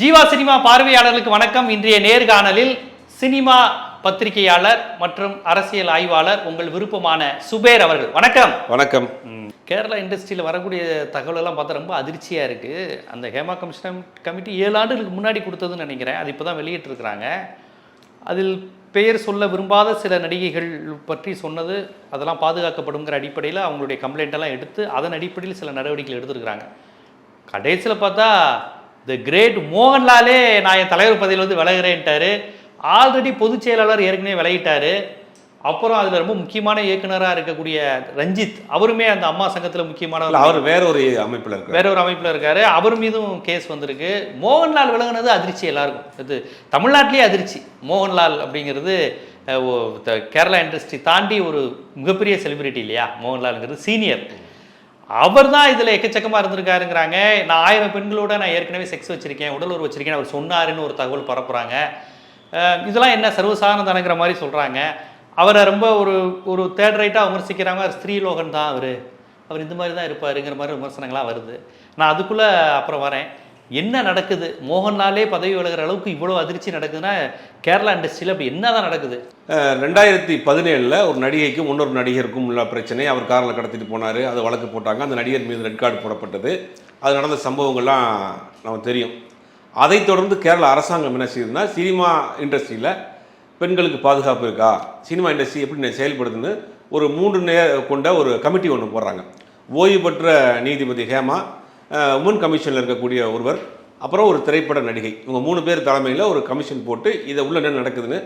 Jeeva cinema பார்வையாளர்களுக்கு வணக்கம். இன்றைய நேர்காணலில் சினிமா பத்திரிகையாளர் மற்றும் அரசியல் ஆய்வாளர் உங்கள் விருப்பமான சுபேர் அவர்கள். வணக்கம். வணக்கம். கேரளா இண்டஸ்ட்ரியில் வரக்கூடிய தகவலெல்லாம் பார்த்தா ரொம்ப அதிர்ச்சியாக இருக்குது அந்த ஹேமா கமிஷன் கமிட்டி ஏழு ஆண்டுகளுக்கு முன்னாடி கொடுத்ததுன்னு நினைக்கிறேன். அது இப்போ தான் வெளியிட்டிருக்கிறாங்க. அதில் பெயர் சொல்ல விரும்பாத சில நடிகைகள் பற்றி சொன்னது அதெல்லாம் பாதுகாக்கப்படுங்கிற அடிப்படையில் அவங்களுடைய கம்ப்ளைண்ட் எல்லாம் எடுத்து அதன் அடிப்படையில் சில நடவடிக்கைகள் எடுத்திருக்கிறாங்க. கடைசியில் பார்த்தா தி கிரேட் மோகன்லாலே நான் என் தலைவர் பதவியில் வந்து விலகிறேன்ட்டாரு. ஆல்ரெடி பொதுச் செயலாளர் ஏற்கனவே விலகிட்டாரு. அப்புறம் அதில் ரொம்ப முக்கியமான இயக்குனராக இருக்கக்கூடிய ரஞ்சித் அவருமே அந்த அம்மா சங்கத்தில் முக்கியமான அவர் வேற ஒரு அமைப்புல இருக்காரு. வேற ஒரு அமைப்பில் இருக்காரு. அவர் மீதும் கேஸ் வந்திருக்கு. மோகன்லால் விலகுனது அதிர்ச்சி எல்லாருக்கும். இது தமிழ்நாட்டிலேயே அதிர்ச்சி. மோகன்லால் அப்படிங்கிறது கேரளா இண்டஸ்ட்ரி தாண்டி ஒரு மிகப்பெரிய செலிபிரிட்டி இல்லையா? மோகன்லால்ங்கிறது சீனியர் அவர் தான் இதில் எக்கச்சக்கமாக இருந்திருக்காருங்கிறாங்க. நான் ஆயிரம் பெண்களோட நான் ஏற்கனவே செக்ஸ் வச்சிருக்கேன் உடல் உறவு வச்சிருக்கேன் அவர் சொன்னாருன்னு ஒரு தகவல் பரப்புகிறாங்க இதெல்லாம் என்ன சர்வசாதாரணங்கிற மாதிரி சொல்கிறாங்க அவரை ரொம்ப ஒரு ஒரு தேர்ட் ரைட்டாக விமர்சிக்கிறாங்க. அவர் ஸ்ரீலோகன் தான் அவர். அவர் இந்த மாதிரி தான் இருப்பாருங்கிற மாதிரி விமர்சனங்கள்லாம் வருது. நான் அதுக்குள்ளே அப்புறம் வரேன். என்ன நடக்குது? மோகன்லாலே பதவி விலகிற அளவுக்கு இவ்வளோ அதிர்ச்சி நடக்குதுன்னா கேரளா இண்டஸ்ட்ரியில் அப்படி என்ன தான் நடக்குது ரெண்டாயிரத்தி பதினேழில் ஒரு நடிகைக்கும் இன்னொரு நடிகருக்கும் உள்ள பிரச்சனை. அவர் காரில் கடத்திட்டு போனார் அது வழக்கு போட்டாங்க. அந்த நடிகர் மீது ரெட் கார்டு போடப்பட்டது. அது நடந்த சம்பவங்கள்லாம் நமக்கு தெரியும். அதைத் தொடர்ந்து கேரளா அரசாங்கம் என்ன செய்யுதுன்னா சினிமா இண்டஸ்ட்ரியில் பெண்களுக்கு பாதுகாப்பு இருக்கா? சினிமா இண்டஸ்ட்ரி எப்படி நே- செயல்படுதுன்னு ஒரு மூன்று நே கொண்ட ஒரு கமிட்டி ஒன்று போடுறாங்க. ஓய்வு பெற்ற நீதிபதி ஹேமா உமன் கமிஷனில் இருக்கக்கூடிய ஒருவர் அப்புறம் ஒரு திரைப்பட நடிகை. இவங்க மூணு பேர் தலைமையில் ஒரு கமிஷன் போட்டு இதை உள்ள என்ன நடக்குதுன்னு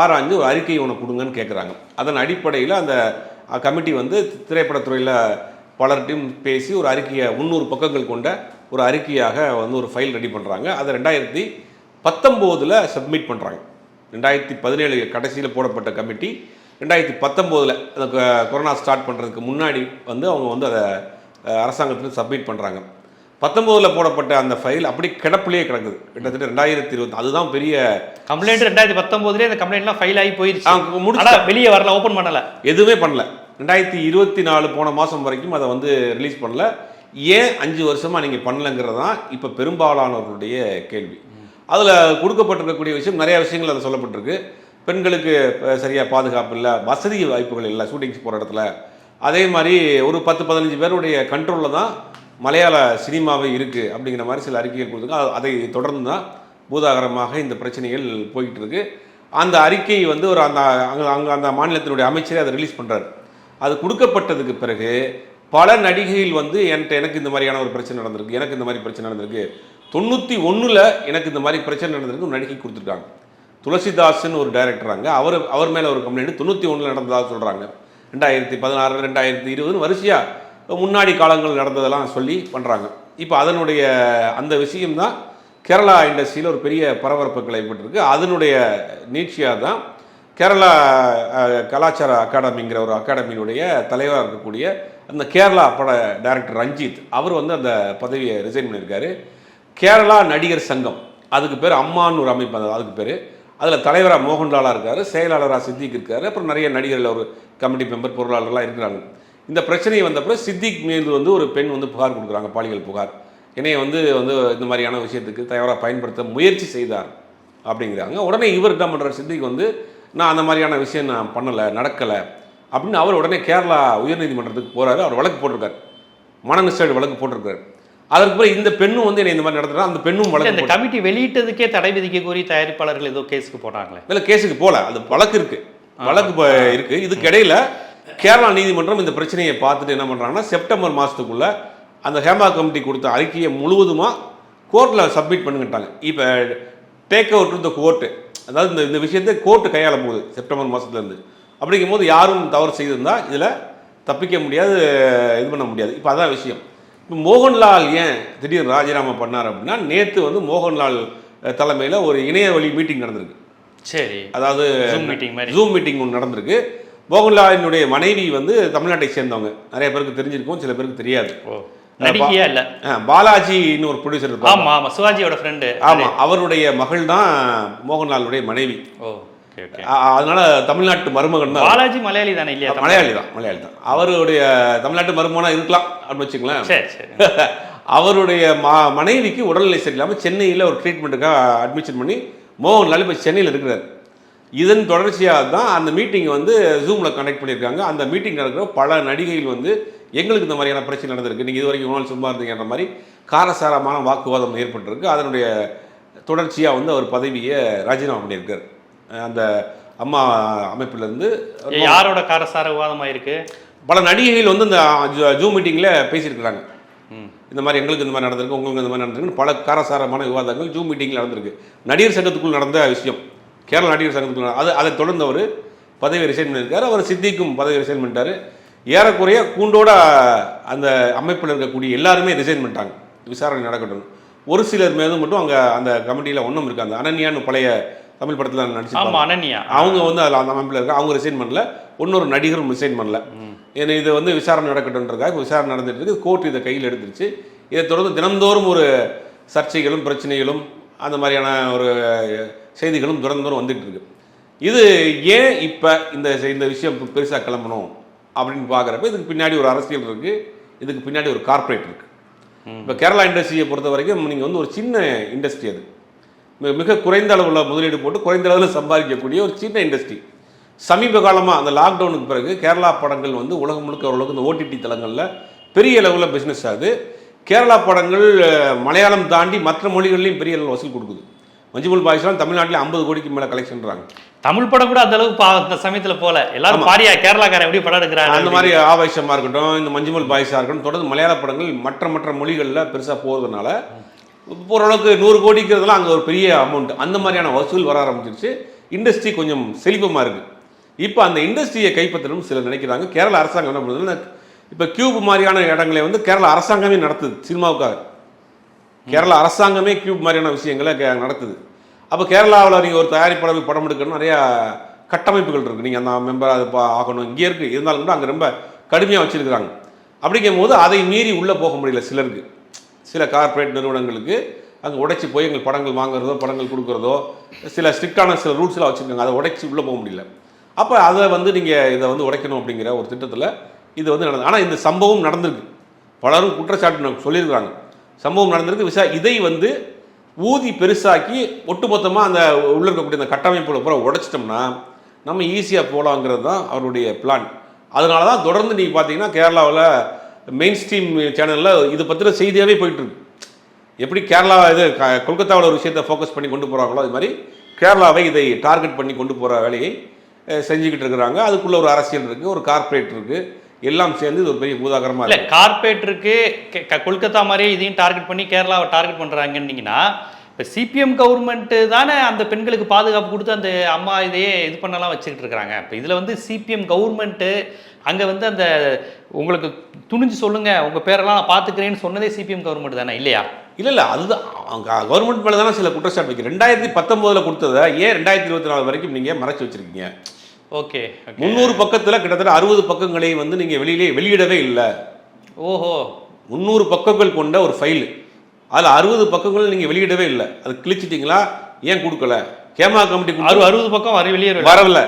ஆராய்ஞ்சு ஒரு அறிக்கை ஒன்று கொடுங்கன்னு கேட்குறாங்க அதன் அடிப்படையில் அந்த கமிட்டி வந்து திரைப்படத்துறையில் பலர்கிட்டையும் பேசி ஒரு அறிக்கையை முந்நூறு பக்கங்கள் கொண்ட ஒரு அறிக்கையாக வந்து ஒரு ஃபைல் ரெடி பண்ணுறாங்க அதை ரெண்டாயிரத்தி பத்தொம்போதில் சப்மிட் பண்ணுறாங்க ரெண்டாயிரத்தி பதினேழு கடைசியில் போடப்பட்ட கமிட்டி. ரெண்டாயிரத்தி பத்தொம்போதில் அந்த கொரோனா ஸ்டார்ட் பண்ணுறதுக்கு முன்னாடி வந்து அவங்க வந்து அதை அரசாங்கத்தில் சப்மிட் பண்ணுறாங்க பத்தொம்போதில் போடப்பட்ட அந்த ஃபைல் அப்படி கிடப்பிலேயே கிடக்குது. கிட்டத்தட்ட ரெண்டாயிரத்தி இருபத்தி அதுதான் பெரிய கம்ப்ளைண்ட் ரெண்டாயிரத்தி பத்தொம்போதுலேயே அந்த கம்ப்ளைண்ட்லாம் ஃபைல் ஆகி போயிருச்சு. முடிச்சு வெளியே வரல ஓப்பன் பண்ணல. எதுவுமே பண்ணல. ரெண்டாயிரத்தி இருபத்தி நாலு போன மாதம் வரைக்கும் அதை வந்து ரிலீஸ் பண்ணல. ஏன் அஞ்சு வருஷமாக நீங்கள் பண்ணலங்கிறது தான் இப்போ பெரும்பாலானவர்களுடைய கேள்வி. அதில் கொடுக்கப்பட்டிருக்கக்கூடிய விஷயம் நிறைய விஷயங்கள் அதில் சொல்லப்பட்டிருக்கு. பெண்களுக்கு சரியாக பாதுகாப்பு இல்லை வசதி வாய்ப்புகள் இல்லை ஷூட்டிங்ஸ் போகிற இடத்துல. அதே மாதிரி ஒரு பத்து பதினஞ்சு பேருடைய கண்ட்ரோலில் தான் மலையாள சினிமாவே இருக்குது அப்படிங்கிற மாதிரி சில அறிக்கைகள் கொடுத்துருக்காங்க. அதை தொடர்ந்து தான் பூதாகரமாக இந்த பிரச்சனைகள் போய்கிட்டு இருக்கு அந்த அறிக்கை வந்து ஒரு அந்த அங்கே அங்கே அந்த மாநிலத்தினுடைய அமைச்சரே அதை ரிலீஸ் பண்ணுறாரு அது கொடுக்கப்பட்டதுக்கு பிறகு பல நடிகைகள் வந்து என்கிட்ட எனக்கு இந்த மாதிரியான ஒரு பிரச்சனை நடந்திருக்கு எனக்கு இந்த மாதிரி பிரச்சனை நடந்திருக்கு. தொண்ணூற்றி ஒன்றில் எனக்கு இந்த மாதிரி பிரச்சனை நடந்திருக்கு ஒரு நடிகை கொடுத்துருக்காங்க. துளசிதாஸ்ன்னு ஒரு டைரக்டராங்க அவர் அவர் மேலே ஒரு கம்ப்ளைண்ட் தொண்ணூற்றி ஒன்றில் நடந்ததாக சொல்கிறாங்க ரெண்டாயிரத்தி பதினாறு ரெண்டாயிரத்தி இருபதுன்னு வரிசையாக முன்னாடி காலங்கள் நடந்ததெல்லாம் சொல்லி பண்ணுறாங்க இப்போ அதனுடைய அந்த விஷயம்தான் கேரளா இண்டஸ்ட்ரியில் ஒரு பெரிய பரபரப்புகள் ஏற்பட்டிருக்கு அதனுடைய நீட்சியாக தான் கேரளா கலாச்சார அகாடமிங்கிற ஒரு அகாடமியினுடைய தலைவராக இருக்கக்கூடிய அந்த கேரளா பட டைரக்டர் ரஞ்சித் அவர் வந்து அந்த பதவியை ரிசைன் பண்ணியிருக்காரு. கேரளா நடிகர் சங்கம் அதுக்கு பேர் அம்மான்னு ஒரு அமைப்பு அந்த அதுக்கு பேர். அதில் தலைவராக மோகன்லாலாக இருக்கார் செயலாளராக சித்திக் இருக்கார். அப்புறம் நிறைய நடிகர்கள் ஒரு கமிட்டி மெம்பர் பொருளாளர்லாம் இருக்கிறாங்க. இந்த பிரச்சனை வந்தப்பறம் சித்திக் மீது வந்து ஒரு பெண் வந்து புகார் கொடுக்குறாங்க பாலியல் புகார். என்னைய வந்து வந்து இந்த மாதிரியான விஷயத்துக்கு தயாராக பயன்படுத்த முயற்சி செய்தார் அப்படிங்கிறாங்க. உடனே இவர் என்ன பண்ணுறார் சித்திக் வந்து நான் அந்த மாதிரியான விஷயம் நான் பண்ணலை நடக்கலை. அப்படின்னு அவர் உடனே கேரளா உயர்நீதிமன்றத்துக்கு போறாரு. அவர் வழக்கு போட்டிருக்காரு. மனநிஷ்டை வழக்கு போட்டிருக்காரு. அதற்கு பிறகு இந்த பெண்ணும் வந்து என்னை இந்த மாதிரி நடத்துறா அந்த பெண்ணும் வழக்கு இந்த கமிட்டி வெளியிட்டதுக்கே தடை விதிக்க கோரி தயாரிப்பாளர்கள் ஏதோ கேஸுக்கு போனாங்களே. இல்ல கேஸுக்கு போல. அது வழக்கு இருக்கு. வழக்கு ப- இருக்கு. இதுக்கு இடையில கேரளா நீதிமன்றம் இந்த பிரச்சனையை பார்த்துட்டு என்ன பண்றாங்கன்னா செப்டம்பர் மாசத்துக்குள்ள அந்த ஹேமா கமிட்டி கொடுத்த அறிக்கையை முழுவதுமா கோர்ட்ல சப்மிட் பண்ணுங்கட்டாங்க. இப்போ take out to the court அதாவது இந்த இந்த விஷயத்தை கோர்ட்டு கையாள போகுது செப்டம்பர் மாசத்துல இருந்து. அப்படிங்கும் போது யாரும் தவறு செய்திருந்தா இதுல தப்பிக்க முடியாது இது பண்ண முடியாது. இப்போ அதான் விஷயம். இப்போ மோகன்லால் ஏன் திடீர்னு ராஜினாமா பண்ணார் அப்படின்னா நேற்று வந்து மோகன்லால் தலைமையில் ஒரு இணைய வழி மீட்டிங் நடந்திருக்கு. சரி. அதாவது மாதிரி. ஜூம் மீட்டிங் ஒன்று நடந்திருக்கு. மோகன்லாலினுடைய மனைவி வந்து தமிழ்நாட்டை சேர்ந்தவங்க. நிறைய பேருக்கு தெரிஞ்சிருக்கும் சில பேருக்கு தெரியாது. நடிகையா இல்ல? பாலாஜின்னு ஒரு ப்ரொடியூசர் ஆமா ஆமா சிவாஜியோட ஃப்ரெண்டு ஆமா அவருடைய மகள் தான் மோகன்லாலுடைய மனைவி. அதனால தமிழ்நாட்டு மருமகன் தான். பாலாஜி மலையாளி தானே இல்லையா? மலையாளி தான் மலையாளி தான். அவருடைய தமிழ்நாட்டு மருமகனா இருக்கலாம் அப்படின்னு வச்சுங்களேன் அவருடைய ம மனைவிக்கு உடல்நிலை சரியில்லாமல் சென்னையில் ஒரு ட்ரீட்மெண்ட்டுக்காக அட்மிஷன் பண்ணி மோகன்லால் இப்போ சென்னையில் இருக்கிறார். இதன் தொடர்ச்சியாக தான் அந்த மீட்டிங் வந்து ஜூமில் கனெக்ட் பண்ணியிருக்காங்க. அந்த மீட்டிங் நடக்கிற பல நடிகைகள் வந்து எங்களுக்கு இந்த மாதிரியான பிரச்சனை நடந்திருக்கு. நீங்கள் இது வரைக்கும் நாள் சும்மா இருந்தீங்கன்ற மாதிரி காரசாரமான வாக்குவாதம் ஏற்பட்டிருக்கு. அதனுடைய தொடர்ச்சியாக வந்து அவர் பதவியை ராஜினாமா பண்ணியிருக்கார். அந்த அம்மா அமைப்பிலேருந்து யாரோட காரசார விவாதமா இருக்கு பல நடிகைகள் வந்து இந்த ஜூம் மீட்டிங்கில் பேசியிருக்கிறாங்க. இந்த மாதிரி எங்களுக்கு இந்த மாதிரி நடந்திருக்கு உங்களுக்கு இந்த மாதிரி நடந்திருக்கு பல காரசாரமான விவாதங்கள் ஜூம் மீட்டிங்கில் நடந்திருக்கு. நடிகர் சங்கத்துக்குள் நடந்த விஷயம். கேரள நடிகர் சங்கத்துக்குள்ள அது அதை தொடர்ந்து அவர் பதவி ரிசைன் பண்ணியிருக்காரு. அவர் சித்திக்கும் பதவி ரிசைன் பண்ணிட்டாரு. ஏறக்குறைய கூண்டோட அந்த அமைப்பில் இருக்கக்கூடிய எல்லாருமே ரிசைன் பண்ணிட்டாங்க. விசாரணை நடக்கட்டும். ஒரு சிலர் மீது மட்டும் அங்கே அந்த கமிட்டியில் ஒன்றும் இருக்கு அந்த அனன்யான்னு பழைய தமிழ் படத்தில் நடிச்சிருப்பாங்க. அனன்யா. அவங்க வந்து அதில் அந்த அமைப்பில் இருக்க அவங்க ரிசைன் பண்ணல. இன்னொரு நடிகரும் ரிசைன் பண்ணல. ஏன்னா இது வந்து விசாரணை நடக்கட்டும்ன்றதுக்காக இப்ப விசாரணை நடந்துட்டு இருக்கு. கோர்ட் இதை கையில் எடுத்துருச்சு. இதை தொடர்ந்து தினந்தோறும் ஒரு சர்ச்சைகளும் பிரச்சனைகளும் அந்த மாதிரியான ஒரு செய்திகளும் தினந்தோறும் வந்துட்டு இருக்கு இது ஏன் இப்போ இந்த இந்த விஷயம் பெருசாக கிளம்பணும் அப்படின்னு பார்க்குறப்ப இதுக்கு பின்னாடி ஒரு அரசியல் இருக்கு இதுக்கு பின்னாடி ஒரு கார்ப்பரேட் இருக்கு. இப்போ கேரளா இண்டஸ்ட்ரியை பொறுத்த வரைக்கும் நீங்கள் வந்து ஒரு சின்ன இண்டஸ்ட்ரி அது. மிக- மிக குறைந்த அளவில் முதலீடு போட்டு குறைந்த அளவில் சம்பாதிக்கக்கூடிய ஒரு சின்ன இண்டஸ்ட்ரி. சமீப காலமாக அந்த லாக்டவுனுக்கு பிறகு கேரளா படங்கள் வந்து உலகம் முழுக்க ஓரளவுக்கு இந்த ஓடிடி தளங்களில் பெரிய அளவில் பிஸ்னஸ் ஆகுது. கேரளா படங்கள் மலையாளம் தாண்டி மற்ற மொழிகள்லையும் பெரிய அளவில் வசூல் கொடுக்குது. மஞ்சுமல் பாய்ஸ்லாம் தமிழ்நாட்டில் ஐம்பது கோடிக்கு மேலே கலெக்ஷன்றாங்க தமிழ் படம் கூட அந்த அளவுக்கு அந்த சமயத்துல போல. எல்லாரும் பாரியா கேரளாக்காரன் எப்படி படம் எடுக்கிறாங்க அந்த மாதிரி ஆவேசமாக இருக்கட்டும் இந்த மஞ்சுமல் பாய்ஸாக இருக்கட்டும் தொடர்ந்து மலையாள படங்கள் மற்ற மற்ற மொழிகளில் பெருசாக போகிறதுனால ஓரளவுக்கு நூறு கோடிக்கிறதுலாம் அங்கே ஒரு பெரிய அமௌண்ட் அந்த மாதிரியான வசூல் வர ஆரம்பிச்சிருச்சு. இண்டஸ்ட்ரி கொஞ்சம் செழிப்பமாக இருக்குது இப்போ அந்த இண்டஸ்ட்ரியை கைப்பற்றணும் சிலர் நினைக்கிறாங்க. கேரள அரசாங்கம் என்ன பண்ணுதுன்னா இப்போ கியூப் மாதிரியான இடங்களை வந்து கேரள அரசாங்கமே நடத்துது சினிமாவுக்காக. கேரள அரசாங்கமே கியூப் மாதிரியான விஷயங்களை கே- நடத்துது. அப்போ கேரளாவில் நீங்கள் ஒரு தயாரிப்பாளர் படம் எடுக்கணும் நிறையா கட்டமைப்புகள் இருக்குது நீங்கள் அந்த மெம்பர் அது பா- ஆகணும். இங்கே இருக்குது இருந்தாலும் கூட அங்கே ரொம்ப கடுமையாக வச்சுருக்கிறாங்க. அப்படிங்கும் போது அதை மீறி உள்ளே போக முடியல சிலருக்கு. சில கார்ப்பரேட் நிறுவனங்களுக்கு அங்கே உடைச்சி போய் எங்கள் படங்கள் வாங்குறதோ படங்கள் கொடுக்குறதோ சில ஸ்ட்ரிக்டான சில ரூல்ஸ்லாம் வச்சுருக்காங்க. அதை உடைச்சி உள்ளே போக முடியல. அப்போ அதை வந்து நீங்கள் இதை வந்து உடைக்கணும் அப்படிங்கிற ஒரு திட்டத்தில் இது வந்து நடந்தது. ஆனால் இந்த சம்பவம் நடந்திருக்கு. பலரும் குற்றச்சாட்டு சொல்லியிருக்கிறாங்க. சொல்லியிருக்காங்க சம்பவம் நடந்திருக்கு. விசா இதை வந்து ஊதி பெருசாக்கி ஒட்டுமொத்தமாக அந்த உள்ள இருக்கக்கூடிய அந்த கட்டமைப்புல பூரா உடைச்சிட்டோம்னா நம்ம ஈஸியாக போகலாங்கிறது தான் அவருடைய பிளான் அதனால தான் தொடர்ந்து நீங்கள் பார்த்தீங்கன்னா கேரளாவில் மெயின் ஸ்ட்ரீம் சேனலில் இது பற்றின செய்தியாகவே போயிட்டுருக்கு. எப்படி கேரளா இது க- கொல்கத்தாவில் ஒரு விஷயத்தை ஃபோக்கஸ் பண்ணி கொண்டு போகிறாங்களோ அது மாதிரி கேரளாவை இதை டார்கெட் பண்ணி கொண்டு போகிற வேலையை செஞ்சுக்கிட்டு இருக்கிறாங்க. அதுக்குள்ளே ஒரு அரசியல் இருக்குது ஒரு கார்ப்பரேட் இருக்குது எல்லாம் சேர்ந்து இது ஒரு பெரிய பூதாகரமாக இல்ல கார்பரேட்டருக்கு கொல்கத்தா மாதிரி இதையும் டார்கெட் பண்ணி கேரளாவை டார்கெட் பண்றாங்கன்னீங்கன்னா இப்போ சிபிஎம் கவர்மெண்ட் தானே அந்த பெண்களுக்கு பாதுகாப்பு கொடுத்து அந்த அம்மா இதையே இது பண்ணலாம் வச்சுக்கிட்டு இருக்காங்க இப்போ இதில் வந்து சிபிஎம் கவர்மெண்ட்டு அங்கே வந்து அந்த உங்களுக்கு துணிஞ்சு சொல்லுங்க உங்க பேரெல்லாம் நான் பார்த்துக்கிறேன்னு சொன்னதே சிபிஎம் கவர்மெண்ட் தானே இல்லையா? இல்லை இல்லை அதுதான் கவர்மெண்ட் மேலே தானே சில குற்றச்சாட்டு வைக்கிறேன் ரெண்டாயிரத்தி பத்தொம்போதில் கொடுத்ததை ஏன் ரெண்டாயிரத்தி இருபத்தி நாலு வரைக்கும் நீங்கள் மறைச்சு வச்சிருக்கீங்க? ஓகே முந்நூறு பக்கத்தில் கிட்டத்தட்ட அறுபது பக்கங்களை வந்து நீங்கள் வெளியிலே வெளியிடவே இல்லை. ஓஹோ. முந்நூறு பக்கங்கள் கொண்ட ஒரு ஃபைல் அதில் அறுபது பக்கங்கள் நீங்கள் வெளியிடவே இல்லை. அது கிழிச்சிட்டிங்களா? ஏன் கொடுக்கல? கேமா கமிட்டி அறு அறுபது பக்கம் வர வெளியே வரல.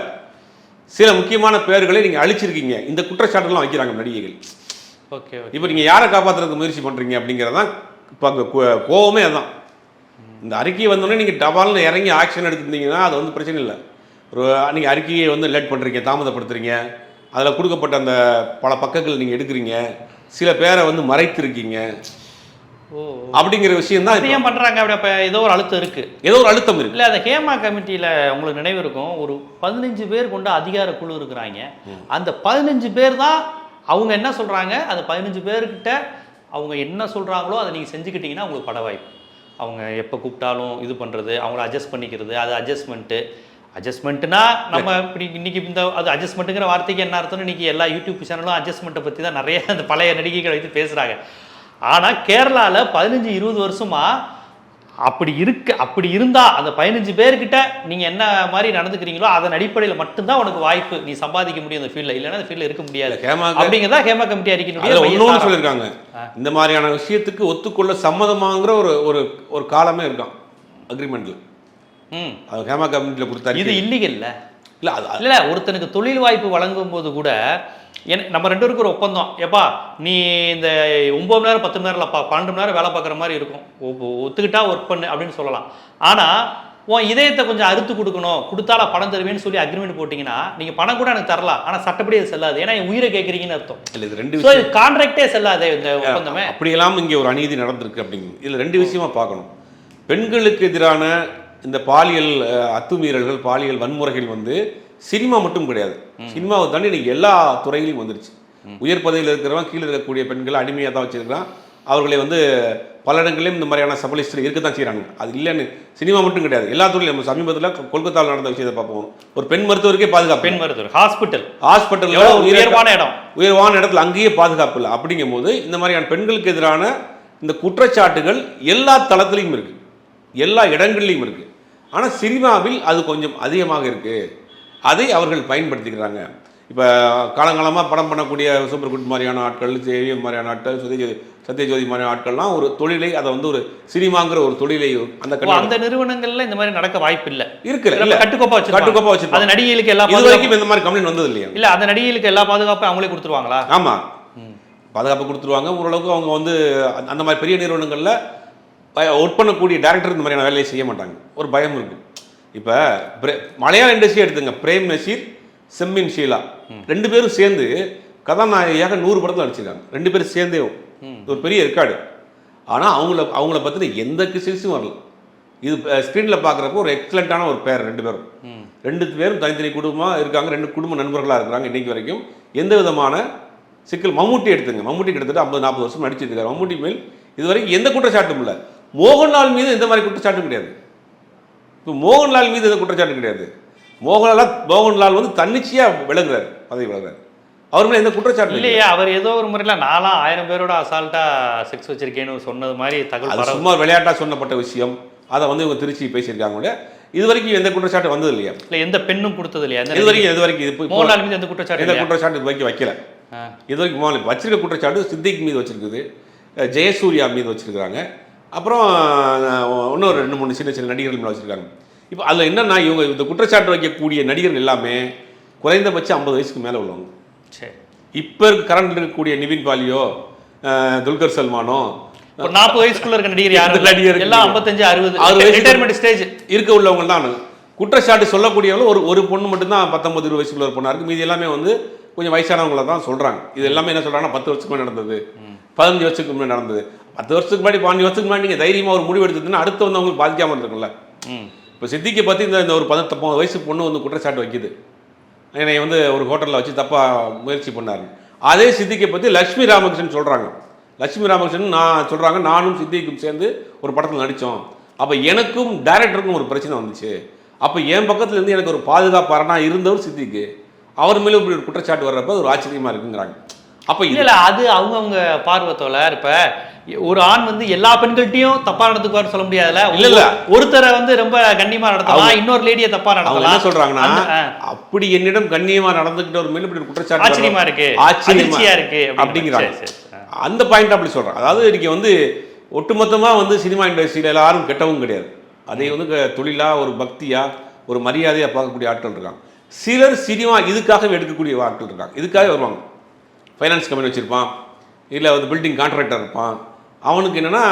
சில முக்கியமான பெயர்களை நீங்கள் அழிச்சிருக்கீங்க. இந்த குற்றச்சாட்டுலாம் வைக்கிறாங்க நடிகைகள். ஓகே இப்போ நீங்கள் யாரை காப்பாற்றுறதுக்கு முயற்சி பண்ணுறீங்க அப்படிங்கிறதான் இப்போ அங்கே கோவமே அதான். இந்த அறிக்கை வந்தோடனே நீங்கள் டபால்னு இறங்கி ஆக்ஷன் எடுத்துருந்தீங்கன்னா அது வந்து பிரச்சனை இல்லை. நீங்கள் அறிக்கையை வந்து லேட் பண்ணுறீங்க தாமதப்படுத்துறீங்க அதில் கொடுக்கப்பட்ட அந்த பல பக்கங்கள் நீங்கள் எடுக்கிறீங்க சில பேரை வந்து மறைத்திருக்கீங்க. ஓ அப்படிங்கிற விஷயம் தான் ஏன் பண்றாங்க? அப்படி அப்ப ஏதோ ஒரு அழுத்தம் இருக்கு. ஏதோ ஒரு அழுத்தம் இருக்கு. இல்ல அந்த ஹேமா கமிட்டியில உங்களுக்கு நினைவு இருக்கும் ஒரு பதினஞ்சு பேர் கொண்ட அதிகார குழு இருக்கிறாங்க. அந்த பதினஞ்சு பேர் தான் அவங்க என்ன சொல்றாங்க? அந்த பதினஞ்சு பேர்கிட்ட அவங்க என்ன சொல்றாங்களோ அதை நீங்க செஞ்சுக்கிட்டீங்கன்னா உங்களுக்கு பட வாய்ப்பு அவங்க எப்போ கூப்பிட்டாலும் இது பண்றது அவங்கள அட்ஜஸ்ட் பண்ணிக்கிறது அது அட்ஜஸ்ட்மெண்ட்டு அட்ஜஸ்ட்மெண்ட்னா நம்ம இப்படி இன்னைக்கு இந்த அது அட்ஜஸ்ட்மெண்ட்டுங்கிற வார்த்தைக்கு என்ன அர்த்தம்னு இன்னைக்கு எல்லா யூடியூப் சேனலும் அட்ஜஸ்ட்மெண்ட்டை பற்றி தான் நிறைய அந்த பழைய நடிகைகள் வைத்து பேசுறாங்க. ஆனா கேரளால பதினஞ்சு இருபது வருஷமா அப்படி இருக்கு அப்படி இருந்தா அந்த பதினஞ்சு பேர்கிட்ட நீங்க என்ன மாதிரி நடந்துக்கிறீங்களோ அதன் அடிப்படையில் மட்டும்தான் உனக்கு வாய்ப்பு நீ சம்பாதிக்க முடியும் அந்த ஃபீல்ட்ல இல்லைன்னா அந்த ஃபீல்ட்ல இருக்க முடியாது. அப்படிங்கிறதா ஹேமா கமிட்டி மைய சொல்லியிருக்காங்க. இந்த மாதிரியான விஷயத்துக்கு ஒத்துக்கொள்ள சம்மதமாங்கிற ஒரு ஒரு ஒரு காலமே இருக்கான் அக்ரிமெண்ட்ல ம் அது ஹேமா கமிட்டியில் கொடுத்த இது இல்லீகல்ல. இல்லை அது இல்ல ஒருத்தனுக்கு தொழில் வாய்ப்பு வழங்கும் போது கூட என் நம்ம ரெண்டு பேருக்கு ஒரு ஒப்பந்தம். ஏப்பா நீ இந்த ஒம்பது மணி நேரம் பத்து மணி நேரம் இல்லப்பா பன்னெண்டு மணி நேரம் வேலை பார்க்குற மாதிரி இருக்கும். ஒத்துக்கிட்டா ஒர்க் பண்ணு அப்படின்னு சொல்லலாம். ஆனால் உன் இதயத்தை கொஞ்சம் அறுத்து கொடுக்கணும். கொடுத்தால பணம் தருவேன்னு சொல்லி அக்ரிமெண்ட் போட்டிங்கன்னா நீங்கள் பணம் கூட எனக்கு தரலாம். ஆனால் சட்டப்படி அது செல்லாது. ஏன்னா என் உயிரை கேட்குறீங்கன்னு அர்த்தம். இல்ல இது ரெண்டு ஸோ இது கான்ட்ராக்டே செல்லாதே இந்த ஒப்பந்தமே. அப்படியெல்லாம் இங்கே ஒரு அநீதி நடந்திருக்கு அப்படிங்க. இதில் ரெண்டு விஷயமா பார்க்கணும். பெண்களுக்கு எதிரான இந்த பாலியல் அத்துமீறல்கள் பாலியல் வன்முறைகள் வந்து சினிமா மட்டும் கிடையாது. சினிமாவை தாண்டி இன்னைக்கு எல்லா துறையிலையும் வந்துருச்சு. உயர் பதவியில் இருக்கிறவங்க கீழே இருக்கக்கூடிய பெண்களை அடிமையாக தான் வச்சிருக்கிறான். அவர்களை வந்து பல இடங்களிலும் இந்த மாதிரியான சபலிஸ்டர் இருக்க தான் செய்கிறாங்க அது இல்லைன்னு சினிமா மட்டும் கிடையாது. எல்லா துறையிலும் நம்ம சமீபத்தில் கொல்கத்தாவில் நடந்த விஷயத்தை பார்ப்போம். ஒரு பெண் மருத்துவருக்கே பாதுகாப்பு. பெண் மருத்துவர் ஹாஸ்பிட்டல். ஹாஸ்பிட்டலில் எவ்வளவு உயர்வான இடம். உயர்வான இடத்துல அங்கேயே பாதுகாப்பு இல்லை. அப்படிங்கும் போது இந்த மாதிரியான பெண்களுக்கு எதிரான இந்த குற்றச்சாட்டுகள் எல்லா தளத்திலையும் இருக்கு. எல்லா இடங்கள்லையும் இருக்கு. ஆனால் சினிமாவில் அது கொஞ்சம் அதிகமாக இருக்கு. அதை அவர்கள் பயன்படுத்திக்கிறாங்க. இப்போ காலங்காலமாக படம் பண்ணக்கூடிய சூப்பர் குட் மாதிரியான ஆட்கள் ஜெயம் மாதிரியான ஆட்கள் சுதேஜோதி சத்யஜோதி மாதிரியான ஆட்கள்லாம் ஒரு தொழிலை அதை வந்து ஒரு சினிமாங்கிற ஒரு தொழிலை அந்த அந்த நிறுவனங்கள்ல இந்த மாதிரி நடக்க வாய்ப்பு இல்ல. இல்ல. கட்டுக்கோப்பா வச்சிருப்பாங்க. கட்டுக்கோப்பா வச்சிருப்பாங்க. அந்த நடிகைகளுக்கு எல்லா இது வரைக்கும் இந்த மாதிரி கம்ப்ளைண்ட் வந்தது இல்லையா? இல்ல அந்த நடிகைகளுக்கு எல்லா பாதுகாப்பும் அவங்களே கொடுத்துருவாங்களா? ஆமா. பாதுகாப்பு கொடுத்துருவாங்க. ஓரளவுக்கு அவங்க வந்து அந்த மாதிரி பெரிய நிறுவனங்களில் ஒர்க் பண்ணக்கூடிய டேரக்டர் இந்த மாதிரியான வேலையை செய்ய மாட்டாங்க. ஒரு பயம் இருக்கு. இப்போ மலையாள இண்டஸ்ட்ரி எடுத்துங்க. பிரேம் நசீர் செம்மின் ஷீலா. ரெண்டு பேரும் சேர்ந்து கதாநாயகியாக நூறு படத்தில் நடிச்சிருக்காங்க. ரெண்டு பேரும் சேர்ந்தே ஒரு பெரிய ரெக்கார்டு ஆனால் அவங்கள அவங்கள பற்றின எந்த கிசில்ஸும் வரல. இது ஸ்க்ரீனில் பார்க்குறப்போ ஒரு எக்ஸலண்ட்டான ஒரு பேர் ரெண்டு பேரும். ரெண்டு பேரும் தனித்தனி குடும்பமாக இருக்காங்க. ரெண்டு குடும்ப நண்பர்களாக இருக்கிறாங்க இன்னைக்கு வரைக்கும். எந்த விதமான சிக்கல்? மம்முட்டி எடுத்துங்க. மம்முட்டி கிட்டத்தட்ட ஐம்பது நாற்பது வருஷம் நடிச்சிட்டு இருக்காரு. மம்முட்டி மேல் இது வரைக்கும் எந்த குற்றச்சாட்டும் இல்லை. மோகன்லால் மீது எந்த மாதிரி குற்றச்சாட்டும் கிடையாது. இப்போ மோகன்லால் மீது எந்த குற்றச்சாட்டும் கிடையாது. மோகன்லால் மோகன்லால் வந்து தன்னிச்சையாக விலகுறாரு பதவி விலகுறாரு. அவர் மேலே எந்த குற்றச்சாட்டும் இல்லை இல்லையா அவர் ஏதோ ஒரு முறையில நாலாம் ஆயிரம் பேரோட அசால்ட்டா செக்ஸ் வச்சிருக்கேன்னு சொன்னது மாதிரி தகவல் சும்மா விளையாட்டாக சொன்னப்பட்ட விஷயம். அதை வந்து இவங்க திருச்சி பேசியிருக்காங்க இது வரைக்கும் எந்த குற்றச்சாட்டும் வந்தது இல்லையா? இல்ல எந்த பெண்ணும் கொடுத்தது இல்லையா? இது வரைக்கும் இது வரைக்கும் இது மோகன்லால் மீது எந்த குற்றச்சாட்டு எந்த குற்றச்சாட்டு இது வரைக்கும் வைக்கல. இது வரைக்கும் மோகன்லால் வச்சிருக்க குற்றச்சாட்டு சித்திக் மீது வச்சிருக்குது. ஜெயசூர்யா மீது வச்சிருக்காங்க அப்புறம் அஹ், இன்னொரு ரெண்டு மூணு சின்ன சின்ன நடிகர்கள் மேலே வச்சிருக்காங்க. இப்போ அதில் என்னன்னா இவங்க இந்த குற்றச்சாட்டு வைக்கக்கூடிய நடிகர்கள் எல்லாமே குறைந்தபட்சம் ஐம்பது வயசுக்கு மேலே உள்ளவங்க. சரி இப்போ இருக்க கரண்ட் இருக்கக்கூடிய நிவின் பாலியோ துல்கர் சல்மானோ நாற்பது வயசுக்குள்ள இருக்க நடிகர் யாரும் நடிகர். எல்லாம்? ஐம்பத்தஞ்சு அறுபது. அறுபது ரிட்டையர்மெண்ட் ஸ்டேஜ் இருக்க உள்ளவங்க தான் குற்றச்சாட்டு சொல்லக்கூடியவங்க ஒரு ஒரு பொண்ணு மட்டும்தான் பத்தொன்பது இருபது வயசுக்குள்ள ஒரு பொண்ணா இருக்கு. மீதி எல்லாமே வந்து கொஞ்சம் வயசானவங்கள தான் சொல்றாங்க. இது எல்லாமே என்ன சொல்றாங்கன்னா பத்து வருஷத்துக்கு முன்னாடி நடந்தது. பதினஞ்சு வருஷத்துக்கு முன்னாடி நடந்தது. பத்து வருஷத்துக்கு முன்னாடி பதினஞ்சு வருஷத்துக்கு முன்னாடி நீங்க தைரியமா ஒரு முடிவு எடுத்ததுன்னா அடுத்து வந்து அவங்களுக்கு பாதிக்காம இருந்திருக்கும்ல. இப்போ சித்திக்கை பத்தி இந்த இந்த ஒரு பதினெட்டு வயசு பொண்ணு வந்து குற்றச்சாட்டு வைக்குது. என்னை வந்து ஒரு ஹோட்டலில் வச்சு தப்பா முயற்சி பண்ணாரு. அதே சித்திக்கை பத்தி லட்சுமி ராமகிருஷ்ணன் சொல்றாங்க. லட்சுமி ராமகிருஷ்ணன் நான் சொல்றாங்க நானும் சித்திக்கும் சேர்ந்து ஒரு படத்தில் நடித்தோம் அப்போ எனக்கும் டைரக்டருக்கும் ஒரு பிரச்சனை வந்துச்சு. அப்போ என் பக்கத்துல இருந்து எனக்கு ஒரு பாதுகாப்பாரனா இருந்தவர் சித்திக்கு. அவர் மேலே இப்படி ஒரு குற்றச்சாட்டு வர்றப்ப ஒரு ஆச்சரியமா இருக்குங்கிறாங்க. அப்போ இல்ல அது அவங்கவங்க பார்வை தோழர் இப்ப ஒரு ஆண் வந்து எல்லா பெண்கள்ட்டையும் தப்பா நடந்துக்குவார்னு சொல்ல முடியாதுல்ல? இல்ல, இல்ல. ஒருத்தரை வந்து ரொம்ப கண்ணியமா நடத்தலாம் இன்னொரு லேடியை தப்பா அவங்க என்ன நடத்தலாம். சொல்றாங்கன்னா. அப்படி என்னிடம் கண்ணியமா நடந்துகிட்ட ஒரு மேல இப்படி குற்றச்சாட்டு ஆச்சரியமா இருக்கு. ஆச்சரியமா இருக்கு அப்படிங்கிறாங்க. அந்த பாயிண்ட் அப்படி சொல்றேன் அதாவது இன்னைக்கு வந்து ஒட்டுமொத்தமா வந்து சினிமா இண்டஸ்ட்ரியில எல்லாரும் கெட்டவும் கிடையாது. அதை வந்து தொழிலா ஒரு பக்தியா ஒரு மரியாதையா பார்க்கக்கூடிய ஆட்கள் இருக்காங்க. சிலர் சினிமா இதுக்காகவே எடுக்கக்கூடிய ஆட்கள் இருக்காங்க. இதுக்காகவே வருவாங்க. ஃபைனான்ஸ் கம்பெனி வச்சிருப்பான் இல்லை வந்து பில்டிங் கான்ட்ராக்டர் இருப்பான். அவனுக்கு என்னன்னா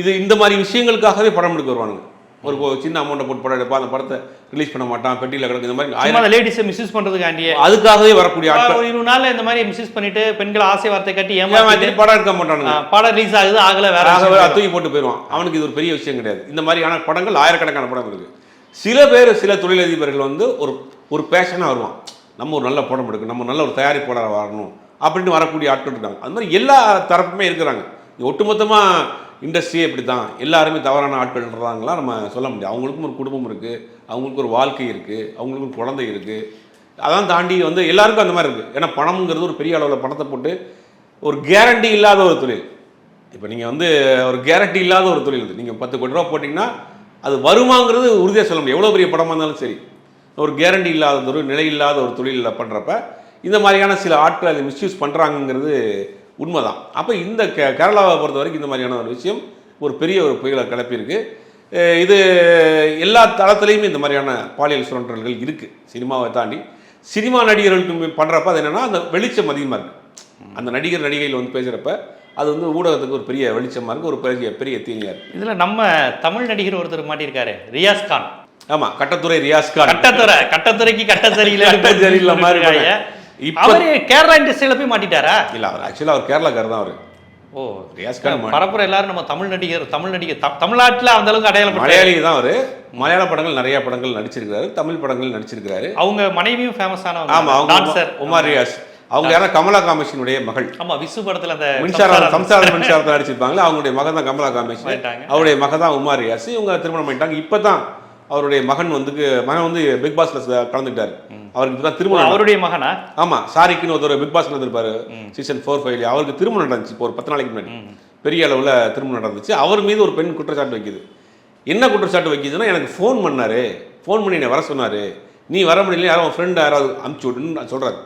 இது இந்த மாதிரி விஷயங்களுக்காகவே படம் எடுக்க வருவானுங்க. ஒரு சின்ன அமௌண்ட்டை போட்டு படம் எடுப்பான் அந்த படத்தை ரிலீஸ் பண்ண மாட்டான் பெட்டியில் கிடக்கு இந்த மாதிரி ஆயிரம் லேடிஸை மிஸ்யூஸ் பண்றதுக்காண்டியே. அதுக்காகவே வரக்கூடிய ஆட்கள் ஒரு இருபது நாள்ல இந்த மாதிரி மிஸ்யூஸ் பண்ணிட்டு பெண்களை ஆசை வார்த்தை கட்டி ஏமாத்திட்டு படம் எடுக்க மாட்டானுங்க? படம் ரிலீஸ் ஆகுது ஆகல வேற ஆகவே தூக்கி போட்டு போயிடுவான். அவனுக்கு இது ஒரு பெரிய விஷயம் கிடையாது. இந்த மாதிரியான படங்கள் ஆயிரக்கணக்கான படம் இருக்கு. சில பேர் சில தொழிலதிபர்கள் வந்து ஒரு ஒரு பேஷனாக வருவான். நம்ம ஒரு நல்ல படம் எடுக்கணும் நம்ம நல்ல ஒரு தயாரிப்பாளர் வரணும் அப்படின்னு வரக்கூடிய ஆட்கள் இருக்காங்க. அது மாதிரி எல்லா தரப்புமே இருக்கிறாங்க. ஒட்டுமொத்தமாக இண்டஸ்ட்ரியே இப்படி தான் எல்லாருமே தவறான ஆட்கள்ன்றதாங்களாம் நம்ம சொல்ல முடியாது அவங்களுக்கும் ஒரு குடும்பம் இருக்குது அவங்களுக்கு ஒரு வாழ்க்கை இருக்குது அவங்களுக்கு ஒரு குழந்தை இருக்குது அதான் தாண்டி வந்து எல்லாருக்கும் அந்த மாதிரி இருக்குது ஏன்னா பணம்ங்கிறது ஒரு பெரிய அளவில் பணத்தை போட்டு ஒரு கேரண்டி இல்லாத ஒரு தொழில். இப்போ நீங்கள் வந்து ஒரு கேரண்டி இல்லாத ஒரு தொழில் இது நீங்கள் பத்து கோடி ரூபா போட்டிங்கன்னா அது வருமாங்கிறது உறுதியாக சொல்ல முடியும். எவ்வளோ பெரிய படமாக இருந்தாலும் சரி. ஒரு கேரண்டி இல்லாத ஒரு நிலை இல்லாத ஒரு தொழிலில் பண்ணுறப்ப இந்த மாதிரியான சில ஆட்கள் அதை மிஸ்யூஸ் பண்ணுறாங்கங்கிறது உண்மைதான். அப்போ இந்த கே கேரளாவை பொறுத்த வரைக்கும் இந்த மாதிரியான ஒரு விஷயம் ஒரு பெரிய ஒரு புயலை கிளப்பியிருக்கு. இது எல்லா தளத்துலேயுமே இந்த மாதிரியான பாலியல் சுரண்டல்கள் இருக்குது சினிமாவை தாண்டி. சினிமா நடிகர்களுக்கு பண்றப்ப அது என்னன்னா அந்த வெளிச்சம் அதிகமா இருக்கு. அந்த நடிகர் நடிகைகள் வந்து பேசுறப்ப அது வந்து ஊடகத்துக்கு ஒரு பெரிய வெளிச்சமா இருக்கு ஒரு பெரிய பெரிய தீனியா இருக்கு. இதுல நம்ம தமிழ் நடிகர் ஒருத்தர் மாட்டியிருக்காரு ரியாஸ் கான். ஆமா கட்டத்துறை ரியாஸ் கான். கட்டத்துறை கட்டத்துறைக்கு கட்ட சரியில்லை கட்ட சரியில்லை மாதிரி அவரு கேரளா இண்டஸ்ட்ரியில போய் மாட்டிட்டாரா? இல்ல அவர் ஆக்சுவலா அவர் கேரளாக்காரர் தான் அவர். ஓ பரப்புற எல்லாரும் நம்ம தமிழ் நடிகர் தமிழ் நடிகர் தமிழ்நாட்டுல அந்த அளவுக்கு அடையாளப்பட்ட மலையாளி தான் அவரு. மலையாள படங்கள் நிறைய படங்கள் நடிச்சிருக்காரு தமிழ் படங்கள் நடிச்சிருக்காரு அவங்க மனைவியும் ஃபேமஸ் ஆமா ஆனவங்க அவங்க டான்சர் உமா- ரியாஸ். அவங்க யாரா கமலா காமேஷனுடைய மகள். ஆமா விசு படத்துல அந்த மின்சாரம் சம்சார மின்சாரத்தை நடிச்சிருப்பாங்களே அவங்களுடைய மகன் தான் கமலா காமேஷ் பண்ணிட்டாங்க. அவருடைய மகன் தான் உமா ரியாஸ். இவங்க திருமணம் பண்ணிட்டாங்க. இப்பதான் அவருடைய மகன் வந்து மகன் வந்து பிக் பாஸ்ல கலந்துட்டாரு அவருக்கு ஓ, திருமணம் அவருடைய மகனா? ஆமா சாரிக்குன்னு ஒருத்தர் பிக் பாஸ்ல இருந்திருப்பாரு. சீசன் ஃபோர் ஃபைவ்ல அவருக்கு திருமணம் நடந்துச்சு இப்போ ஒரு பத்து நாளைக்கு முன்னாடி. பெரிய அளவுல திருமணம் நடந்துச்சு. அவர் மீது ஒரு பெண் குற்றச்சாட்டு வைக்குது. என்ன குற்றச்சாட்டு வைக்குதுன்னா எனக்கு ஃபோன் பண்ணாரு. ஃபோன் பண்ணி என்னை வர சொன்னாரு. நீ வர முடியல யாரோ ஃப்ரெண்ட் யாராவது அனுப்பிச்சு விடுன்னு நான் சொல்றாரு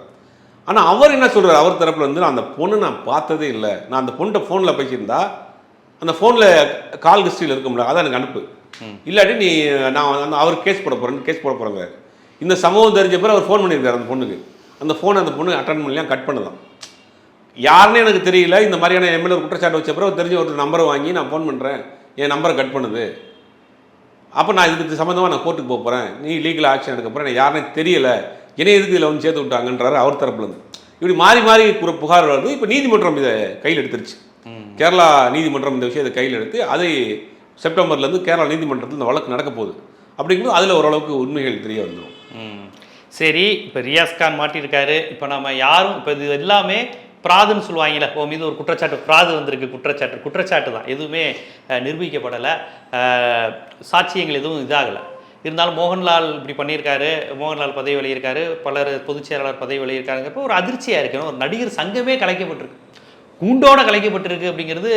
ஆனா அவர் என்ன சொல்றாரு? அவர் தரப்புல வந்து நான் அந்த பொண்ணை நான் பார்த்ததே இல்லை. நான் அந்த பொண்ணை ஃபோன்ல பேசியிருந்தா அந்த ஃபோனில் கால் ஹிஸ்ட்ரியில் இருக்கும்ல அதை எனக்கு அனுப்பு. இல்லாட்டி நீ நான் அந்த அவர் கேஸ் போட போறேன்னு கேஸ் போட போகிறாங்க இந்த சம்பவம் தெரிஞ்ச பிறகு அவர் ஃபோன் பண்ணியிருக்காரு அந்த பொண்ணுக்கு. அந்த ஃபோனை அந்த பொண்ணு அட்டன் பண்ணலாம் கட் பண்ணுதான். யாருன்னு எனக்கு தெரியல. இந்த மாதிரியான எம்எல்ஏ குற்றச்சாட்டு வச்ச பிறகு தெரிஞ்ச ஒரு நம்பரை வாங்கி நான் ஃபோன் பண்ணுறேன் என் நம்பரை கட் பண்ணுது. அப்போ நான் இதுக்கு சம்மந்தமாக நான் கோர்ட்டுக்கு போக போகிறேன் நீ லீகல் ஆக்ஷன் எடுக்க போகிறேன் எனக்கு யாருனே தெரியல. என்னை எதுக்கு இதில் வந்து சேர்த்து விட்டாங்கன்றாரு அவர் தரப்புலேருந்து இப்படி மாறி மாறி புகார் வருது. இப்போ நீதிமன்றம் இதை கையில் எடுத்துருச்சு. கேரளா நீதிமன்றம் இந்த விஷயத்தை கையில் எடுத்து அதை செப்டம்பர்லேருந்து கேரளா நீதிமன்றத்தில் இந்த வழக்கு நடக்க போகுது. அப்படிங்கும்போது அதில் ஓரளவுக்கு உண்மைகள் தெரிய வந்துடும் சரி இப்போ ரியாஸ் கான் மாட்டியிருக்காரு. இப்போ நம்ம யாரும் இப்போ இது எல்லாமே பிராதுன்னு சொல்லுவாங்கல்ல. ஓ மீது ஒரு குற்றச்சாட்டு பிராது வந்திருக்கு குற்றச்சாட்டு. குற்றச்சாட்டு தான். எதுவுமே நிரூபிக்கப்படலை. சாட்சியங்கள் எதுவும் இதாகலை. இருந்தாலும் மோகன்லால் இப்படி பண்ணியிருக்காரு. மோகன்லால் பதவி வெளியிருக்காரு. பலர் பொதுச் செயலாளர் பதவி விலகியிருக்காருங்கிறப்ப ஒரு அதிர்ச்சியாக இருக்கணும் ஒரு நடிகர் சங்கமே கலைக்கப்பட்டிருக்கு. கூண்டோட கலைக்கப்பட்டிருக்கு அப்படிங்கிறது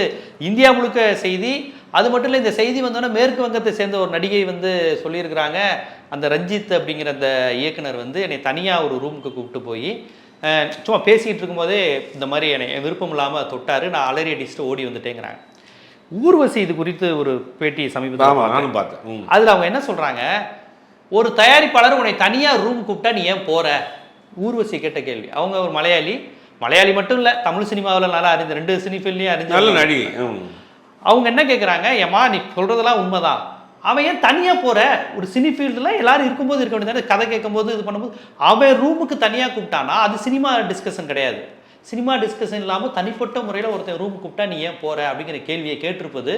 இந்தியா முழுக்க செய்தி. அது மட்டும் இல்லை இந்த செய்தி வந்தோன்னே மேற்கு வங்கத்தை சேர்ந்த ஒரு நடிகை வந்து சொல்லியிருக்கிறாங்க. அந்த ரஞ்சித் அப்படிங்கிற அந்த இயக்குனர் வந்து என்னை தனியாக ஒரு ரூமுக்கு கூப்பிட்டு போய் சும்மா பேசிக்கிட்டு இருக்கும்போதே இந்த மாதிரி என்னை என் விருப்பம் இல்லாமல் தொட்டாரு. நான் அலறி அடிச்சுட்டு ஓடி வந்துட்டேங்கிறாங்க. ஊர்வசி இது குறித்து ஒரு பேட்டி சமீபத்தில். நானும் பார்த்தேன். அதில் அவங்க என்ன சொல்கிறாங்க ஒரு தயாரிப்பாளர் உன்னை தனியாக ரூம் கூப்பிட்டா நீ ஏன் போற? ஊர்வசி கேட்ட கேள்வி. அவங்க ஒரு மலையாளி மலையாளி மட்டும் இல்லை தமிழ் சினிமாவில் நல்லா அறிஞ்ச ரெண்டு சினி ஃபீல்ட்லையும் நல்ல அறிஞ்ச நடிகை. அவங்க என்ன கேட்குறாங்க ஏம்மா நீ சொல்கிறதெல்லாம் உண்மைதான். அவன் ஏன் தனியாக போற? ஒரு சினி ஃபீல்டில் எல்லாரும் இருக்கும்போது இருக்க வேண்டியது கதை கேட்கும்போது இது பண்ணும்போது அவன் ரூமுக்கு தனியாக கூப்பிட்டானா? அது சினிமா டிஸ்கஷன் கிடையாது. சினிமா டிஸ்கஷன் இல்லாமல் தனிப்பட்ட முறையில் ஒருத்தன் ரூம் கூப்பிட்டா நீ ஏன் போற? அப்படிங்கிற கேள்வியை கேட்டிருப்பது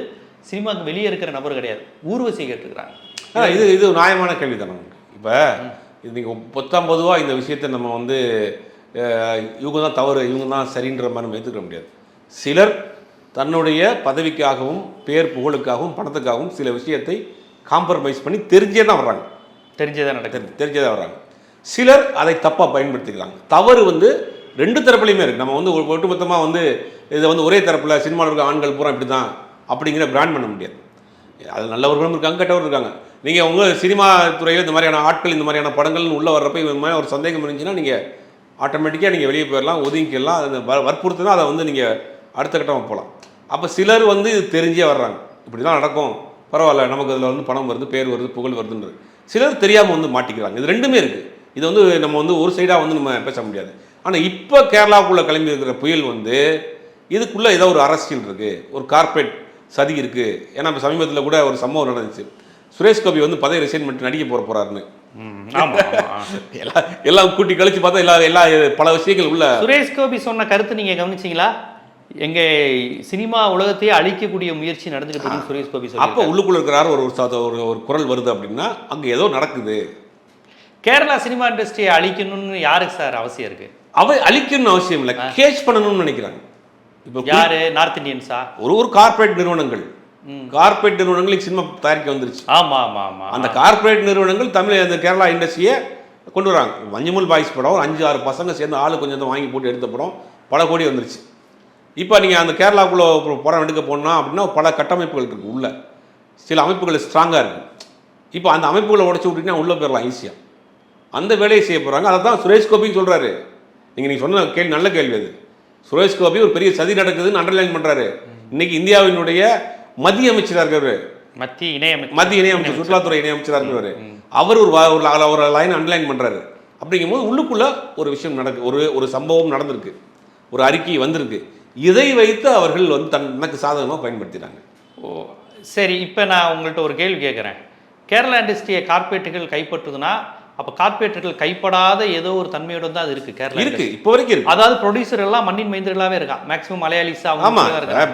சினிமாவுக்கு வெளியே இருக்கிற நபர் கிடையாது. ஊர்வசி கேட்டிருக்கிறாங்க இது இது நியாயமான கேள்வி தானே இப்போ இது நீங்கள் பொத்தாம் பொதுவாக இந்த விஷயத்தை நம்ம வந்து இவங்க தான் தவறு இவங்க தான் சரின்ற மாதிரி நம்ம ஏற்றுக்க முடியாது. சிலர் தன்னுடைய பதவிக்காகவும் பேர் புகழுக்காகவும் பணத்துக்காகவும் சில விஷயத்தை காம்ப்ரமைஸ் பண்ணி தெரிஞ்சே தான் வர்றாங்க. தெரிஞ்சதா நடக்குது. தெரி- தெரிஞ்சே தான் வர்றாங்க. சிலர் அதை தப்பாக பயன்படுத்திக்கிறாங்க. தவறு வந்து ரெண்டு தரப்புலையுமே இருக்குது நம்ம வந்து ஒட்டுமொத்தமாக வந்து இதை வந்து ஒரே தரப்பில் சினிமாவில் இருக்க ஆண்கள் பூரா இப்படி தான் அப்படிங்கிற பிராண்ட் பண்ண முடியாது. அது நல்லவர்களும் இருக்காங்க கெட்டவரும் இருக்காங்க. நீங்கள் உங்கள் சினிமா துறையில் இந்த மாதிரியான ஆட்கள் இந்த மாதிரியான படங்கள்னு உள்ளே வர்றப்ப இந்த மாதிரி ஒரு சந்தேகம் இருந்துச்சுன்னா நீங்கள் ஆட்டோமேட்டிக்காக நீங்கள் வெளியே போயிடலாம் ஒதுங்கிக்கலாம் அது வ- வற்புறுத்தினா அதை வந்து நீங்கள் அடுத்த கட்டமாக போகலாம் அப்போ சிலர் வந்து இது தெரிஞ்சே வர்றாங்க. இப்படி தான் நடக்கும். பரவாயில்ல நமக்கு அதில் வந்து பணம் வருது பேர் வருது புகழ் வருதுன்றது. சிலர் தெரியாமல் வந்து மாட்டிக்கிறாங்க. இது ரெண்டுமே இருக்குது இது வந்து நம்ம வந்து ஒரு சைடாக வந்து நம்ம பேச முடியாது. ஆனால் இப்போ கேரளாவுக்குள்ளே கிளம்பி இருக்கிற புயல் வந்து இதுக்குள்ளே ஏதோ ஒரு அரசியல் இருக்குது ஒரு கார்ப்பரேட் சதி இருக்குது ஏன்னா இப்போ சமீபத்தில் கூட ஒரு சம்பவம் நடந்துச்சு. சுரேஷ் கோபி வந்து பதவி ரிசைன் பண்ணிட்டு நடிக்க போகிற போகிறாருன்னு எல்லாம் எல்லாம் கூட்டி கழிச்சு பார்த்தா எல்லா எல்லா பல விஷயங்கள் உள்ள. சுரேஷ் கோபி சொன்ன கருத்து நீங்க கவனிச்சீங்களா? எங்க சினிமா உலகத்தையே அழிக்கக்கூடிய முயற்சி நடந்துகிட்டு இருக்குன்னு சுரேஷ் கோபி அப்போ உள்ளுக்குள்ள இருக்கிறாரு ஒரு ஒரு ஒரு குரல் வருது அப்படின்னா அங்க ஏதோ நடக்குது. கேரளா சினிமா இண்டஸ்ட்ரியை அழிக்கணும்னு யாருக்கு சார் அவசியம் இருக்கு? அவை அழிக்கணும்னு அவசியம் இல்லை. கேஷ் பண்ணணும்னு நினைக்கிறாங்க. இப்போ யாரு? நார்த் இந்தியன்ஸா? ஒரு ஒரு கார்ப்பரேட் நிறுவனங்கள். கார்ப்பரேட் நிறுவனங்களுக்கு சினிமா தயாரிக்க வந்துருச்சு. ஆமா ஆமா ஆமா. அந்த கார்ப்பரேட் நிறுவனங்கள் தமிழ் அந்த கேரளா இண்டஸ்ட்ரியை கொண்டு வராங்க. மஞ்சுமல் பாய்ஸ் படம் ஒரு அஞ்சு ஆறு பசங்க சேர்ந்து ஆளு கொஞ்சம் வாங்கி போட்டு எடுத்த படம் பல கோடி வந்துருச்சு. இப்போ நீங்கள் அந்த கேரளாக்குள்ளே படம் எடுக்க போனா அப்படின்னா பல கட்டமைப்புகள் இருக்குது உள்ள. சில அமைப்புகள் ஸ்ட்ராங்காக இருக்குது இப்போ அந்த அமைப்புகளை உடச்சி விட்டீங்கன்னா உள்ளே போயிடலாம் ஈஸியாக அந்த வேலையை செய்ய போகிறாங்க அதை தான் சுரேஷ் கோபின்னு சொல்கிறாரு நீங்கள் நீங்கள் சொன்ன கேள்வி நல்ல கேள்வி அது. சுரேஷ் கோபி ஒரு பெரிய சதி நடக்குதுன்னு அண்டர்லைன் பண்ணுறாரு இன்னைக்கு இந்தியாவினுடைய மத்திய அமைச்சராக இருக்கிறவர் மத்திய இணையமைச்சர் மத்திய இணையமைச்சர் சுற்றுலாத்துறை இணையமைச்சராக இருக்கிறவர் அவர் ஒரு ஒரு லைன் அண்டர்லைன் பண்றாரு. அப்படிங்கும்போது உள்ளுக்குள்ள ஒரு விஷயம் நடக்கு ஒரு ஒரு சம்பவம் நடந்திருக்கு. ஒரு அறிக்கை வந்திருக்கு. இதை வைத்து அவர்கள் வந்து தன் தனக்கு சாதகமாக பயன்படுத்தினாங்க ஓ சரி இப்போ நான் உங்கள்கிட்ட ஒரு கேள்வி கேட்குறேன் கேரளா இண்டஸ்ட்ரியை கார்ப்பரேட்டுகள் கைப்பற்றுதுன்னா அப்போ கார்ப்பரேட்டுகள் கைப்படாத ஏதோ ஒரு தன்மையோட தான் அது இருக்கு கேரளா இருக்கு. இப்போ வரைக்கும் இருக்கு. அதாவது ப்ரொடியூசர் எல்லாம் மண்ணின் மைந்தர்களாவே இருக்கான் மேக்ஸிமம் மலையாளிஸ் ஆமா.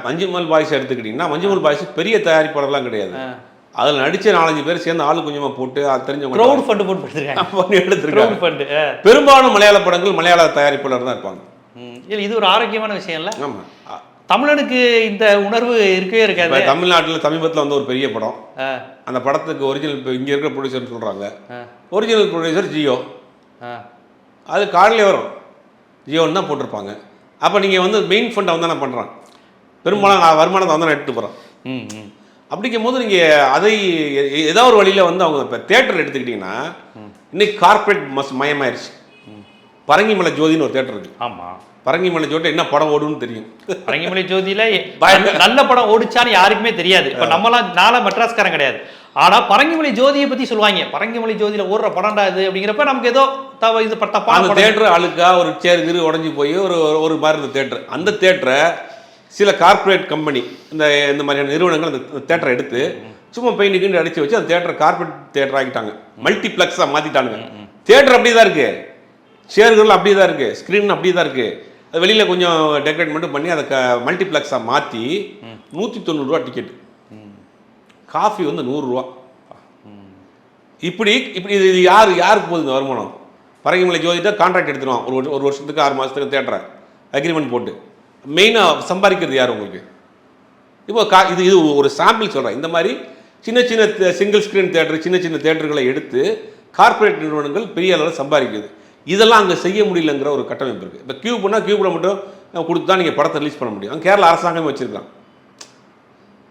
மஞ்சுமல் பாய்ஸ் எடுத்துக்கிட்டீங்கன்னா மஞ்சுமல் பாய்ஸ் பெரிய தயாரிப்பாளர்லாம் கிடையாது. அதில் நடிச்ச நாலஞ்சு பேர் சேர்ந்து ஆளு கொஞ்சமா போட்டு அது தெரிஞ்சவங்க க்ரௌட் ஃபண்டு போட்டு பண்ணி எடுத்திருக்காங்க. ஃபண்டு பெரும்பாலும் மலையாள படங்கள் மலையாள தயாரிப்பாளர் தான் இருப்பாங்க. இல்லை இது ஒரு ஆரோக்கியமான விஷயம் இல்ல? ஆமா. தமிழனுக்கு இந்த உணர்வு இருக்கவே இருக்காது. தமிழ்நாட்டுல சமீபத்துல வந்து ஒரு பெரிய படம். அந்த படத்துக்கு ஒரிஜினல் இப்போ இங்க இருக்கிற ப்ரொடியூசர் சொல்றாங்க. ஆ, ஒரிஜினல் ப்ரொடியூசர் ஜியோ. அது கார்டிலே வரும். ஜியோன்னு தான் போட்டிருப்பாங்க. அப்போ நீங்கள் வந்து மெயின் ஃபண்டை வந்து தானே பண்ணுறான் பெரும்பாலும் நான் வருமானத்தை வந்து நான் எடுத்துட்டு போகிறேன் அப்படிங்கும் போது நீங்கள் அதை எ- எ- ஏதோ ஒரு வழியில் வந்து அவங்க இப்போ தேட்டர் எடுத்துக்கிட்டிங்கன்னா இன்னைக்கு கார்ப்பரேட் மஸ் மயமாயிருச்சு. பரங்கிமலை ஜோதின்னு ஒரு தேட்டர் இருக்கு. ஆமா. பரங்கிமலை ஜோதி என்ன படம் ஓடுன்னு தெரியும். பரங்கிமலை ஜோதியில நல்ல படம் ஓடிச்சான்னு யாருக்குமே தெரியாது. இப்ப நம்மலாம் நாள மெட்ராஸ்காரன் கிடையாது. ஆனா பரங்கிமலை ஜோதியை பத்தி சொல்லுவாங்க. பரங்கிமலை ஜோதியில ஓடுற படம்டா இது அப்படிங்கிறப்ப நமக்கு ஏதோ தவ இது ப- தப்பான அந்த தேட்டர் அழுக்கா ஒரு சேர் கிரு உடஞ்சி போய் ஒரு ஒரு- மாதிரி இருந்த தேட்டர். அந்த தேட்டரை சில கார்ப்பரேட் கம்பெனி இந்த இந்த மாதிரியான நிறுவனங்கள் அந்த தேட்டரை எடுத்து சும்மா பெயிண்ட் அடிச்சு வச்சு அந்த தேட்டரை கார்ப்பரேட் தேட்டர் ஆக்கிட்டாங்க மல்டிப்ளெக்ஸாக மாற்றிட்டானுங்க தேட்டர் அப்படியே தான் இருக்கு. சேர்கள் அப்படியே தான் இருக்குது ஸ்க்ரீன் அப்படியே தான் இருக்குது அது வெளியில் கொஞ்சம் டெக்கரேட் மட்டும் பண்ணி அதை க மல்டிப்ளெக்ஸாக மாற்றி நூற்றி தொண்ணூறுரூவா டிக்கெட் காஃபி வந்து நூறுரூவா. இப்படி இப்படி இது இது யார் யாருக்கு போகுது இந்த வருமானம்? பரங்கிமலை ஜோதிட்டா கான்ட்ராக்ட் எடுத்துருவான். ஒரு ஒரு வருஷத்துக்கு ஆறு மாதத்துக்கு தேட்டறேன் அக்ரிமெண்ட் போட்டு. மெயினாக சம்பாதிக்கிறது யார் உங்களுக்கு? இப்போ கா இது இது ஒரு சாம்பிள் சொல்கிறேன் இந்த மாதிரி சின்ன சின்ன சிங்கிள் ஸ்க்ரீன் தேட்டர் சின்ன சின்ன தேட்டர்களை எடுத்து கார்ப்பரேட் நிறுவனங்கள் பெரிய அளவில் சம்பாதிக்குது. இதெல்லாம் அங்கே செய்ய முடியலங்கிற ஒரு கட்டமைப்பு இருக்குது இப்போ கியூப்னா கியூப்பில் மட்டும் கொடுத்து தான் நீங்கள் படத்தை ரிலீஸ் பண்ண முடியும். அங்கே கேரளா அரசாங்கமே வச்சுருக்கான்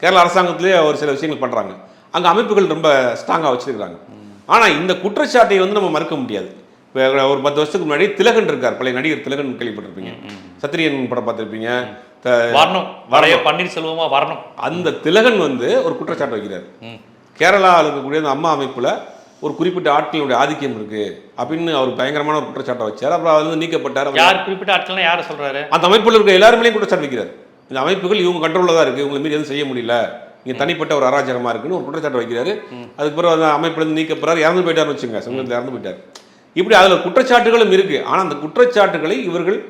கேரள அரசாங்கத்திலே ஒரு சில விஷயங்கள் பண்ணுறாங்க அங்கே அமைப்புகள் ரொம்ப ஸ்ட்ராங்காக வச்சுருக்காங்க ஆனால் இந்த குற்றச்சாட்டை வந்து நம்ம மறுக்க முடியாது. ஒரு பத்து வருஷத்துக்கு முன்னாடி திலகன் இருக்கார். பழைய நடிகர் திலகன் கேள்விப்பட்டிருப்பீங்க. சத்திரியன் படம் பார்த்துருப்பீங்க. வரணும். வரைய பன்னீர்செல்வமா வரணும். அந்த திலகன் வந்து ஒரு குற்றச்சாட்டு வைக்கிறார். கேரளாவில் இருக்கக்கூடிய அந்த அம்மா அமைப்பில் ஒரு குறிப்பிட்ட ஆட்களுடைய ஆதிக்கம் இருக்கு அப்படின்னு அவர் பயங்கரமான ஒரு குற்றச்சாட்டை வச்சார். அப்புறம் அதுல நீக்கப்பட்டார். யார் குறிப்பிட்ட ஆட்கள்னா யாரை சொல்றாரு? அந்த அமைப்பில் இருக்க எல்லாருமே குற்றச்சாட்டு வைக்கிறார். இந்த அமைப்புகள் இவங்க கண்ட்ரோலில் தான் இருக்குது இவங்களை மீறி எதுவும் செய்ய முடியல. இங்கே தனிப்பட்ட ஒரு அராஜகமாக இருக்குன்னு ஒரு குற்றச்சாட்டு வைக்கிறாரு. அதுக்கு பிறகு அந்த அமைப்பிலிருந்து நீக்கப்படுறாரு. இறந்து போயிட்டாருன்னு வச்சுங்க சமீபத்தில் இறந்து போயிட்டார். இப்படி அதில் குற்றச்சாட்டுகளும் இருக்குது ஆனால் அந்த குற்றச்சாட்டுகளை இவர்கள்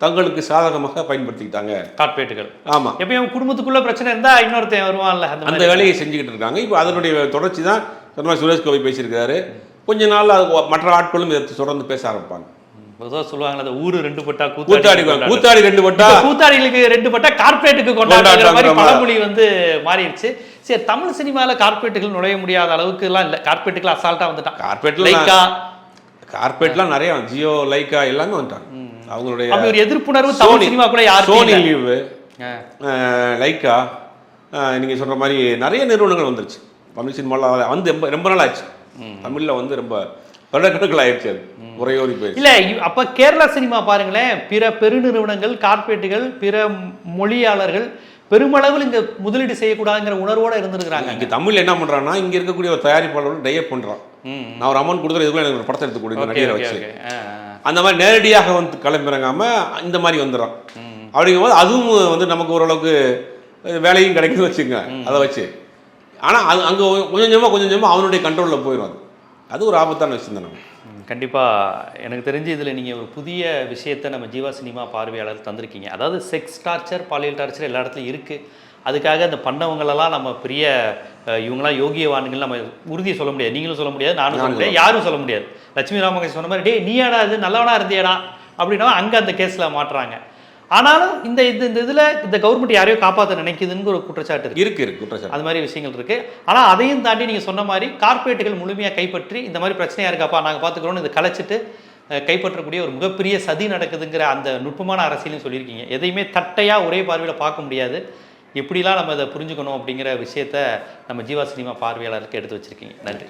தங்களுக்கு சாதகமாக பயன்படுத்திக்கிட்டாங்க. கார்ப்பரேட்டுகள் ஆமாம் எப்பயும் குடும்பத்துக்குள்ள பிரச்சனை இருந்தா இன்னொருத்தன் வருவான்ல அந்த வேலையை செஞ்சுக்கிட்டு இருக்காங்க. இப்போ அதனுடைய தொடர்ச்சி தான் சொன்ன சுரேஷ் கோவை பேசியிருக்காரு கொஞ்ச நாள் அது மற்ற ஆட்களும் இதை தொடர்ந்து பேச ஆரம்பிப்பாங்க பொதுவா சொல்லுவாங்கல்ல அந்த ஊரு ரெண்டு பட்டா கூத்தாடி. கூத்தாடி ரெண்டு இப்ப கூத்தாடிகளுக்கு ரெண்டு பட்டா கார்ப்பரேட்டுக்கு கொண்டாடுற மாதிரி. பழமொழி வந்து மாறிடுச்சு சரி தமிழ் சினிமால கார்ப்பரேட்டுகள் நுழைய முடியாத அளவுக்கு எல்லாம் இல்ல கார்ப்பரேட்டுகள் அசால்ட்டா வந்துட்டான் கார்பரேட்ல லைக்கா கார்பரேட்லாம் நிறைய ஜியோ லைக்கா எல்லாமே வந்துட்டாங்க அவங்களுடைய ஒரு எதிர்ப்புணர்வு தமிழ் சோனி சினிமா கூட யாருக்கும் சோனி. லீவு. லைக்கா நீங்க சொல்ற மாதிரி நிறைய நிறுவனங்கள் வந்துருச்சு தமிழ் சினிமாவில் வந்து ரொம்ப ரொம்ப நாள் ஆச்சு தமிழ்ல வந்து ரொம்ப வருடக்கணக்கில் ஆயிடுச்சு அது. உரையோடி போயிடுச்சு இல்ல அப்ப கேரளா சினிமா பாருங்களேன். பிற பெருநிறுவனங்கள் கார்ப்பரேட்டுகள் பிற மொழியாளர்கள் பெருமளவில் இங்க முதலீடு செய்யக்கூடாதுங்கிற உணர்வோட இருந்திருக்கிறாங்க. இங்க தமிழ்ல என்ன பண்றான்னா இங்க இருக்கக்கூடிய ஒரு தயாரிப்பாளரோட டைப் பண்றான். ம். நான் ஒரு அமௌண்ட் கொடுத்துரு இதுக்குள்ள எனக்கு ஒரு படத்தை எடுத்து கொடுங்க நடிகரை வச்சு. அந்த மாதிரி நேரடியாக வந்து கிளம்பிறங்காம இந்த மாதிரி வந்துடுறான். அப்படிங்கும்போது அதுவும் வந்து நமக்கு ஓரளவுக்கு வேலையும் கிடைக்குதுன்னு வச்சுங்க அதை வச்சு. ஆனால் அது அங்கே கொஞ்சம் கொஞ்சமாக கொஞ்சம் கொஞ்சமாக அவனுடைய கண்ட்ரோலில் போயிடும் அது. அது ஒரு ஆபத்தான விஷயம் தான். நமக்கு ம், கண்டிப்பா. எனக்கு தெரிஞ்சு இதுல நீங்க ஒரு புதிய விஷயத்தை நம்ம ஜீவா சினிமா பார்வையாளர் தந்திருக்கீங்க. அதாவது செக்ஸ் டார்ச்சர் பாலியல் டார்ச்சர் எல்லா இடத்துலையும் இருக்கு. அதுக்காக அந்த பண்ணவங்களெல்லாம் நம்ம பெரிய இவங்களாம் யோகியவான்கள் நம்ம உறுதியை சொல்ல முடியாது. நீங்களும் சொல்ல முடியாது நானும் சொல்ல முடியாது யாரும் சொல்ல முடியாது. லட்சுமி ராமகிருஷ்ணன் சொன்ன மாதிரி டேய் நீயாடா இது? நல்லவனா இருந்தியாடா அப்படின்னா அங்க அந்த கேஸ்ல மாட்டுறாங்க. ஆனாலும் இந்த இந்த இந்த இதுல இந்த கவர்மெண்ட் யாரையோ காப்பாற்ற நினைக்குதுன்னு ஒரு குற்றச்சாட்டு இருக்கு. இருக்கு இருக்கு குற்றச்சாட்டு. அது மாதிரி விஷயங்கள் இருக்கு. ஆனா அதையும் தாண்டி நீங்க சொன்ன மாதிரி கார்ப்பரேட்டுகள் முழுமையா கைப்பற்றி இந்த மாதிரி பிரச்சனையா இருக்காப்பா நாங்க பாத்துக்கிறோம்னு இதை கலைச்சிட்டு கைப்பற்றக்கூடிய ஒரு மிகப்பெரிய சதி நடக்குதுங்கிற அந்த நுட்பமான அரசியலையும் சொல்லியிருக்கீங்க. எதையுமே தட்டையா ஒரே பார்வையில பார்க்க முடியாது. எப்படிலாம் நம்ம இதை புரிஞ்சுக்கணும் அப்படிங்கிற விஷயத்த நம்ம ஜீவா சினிமா பார்வையாளருக்கு எடுத்து வச்சிருக்கீங்க. நன்றி.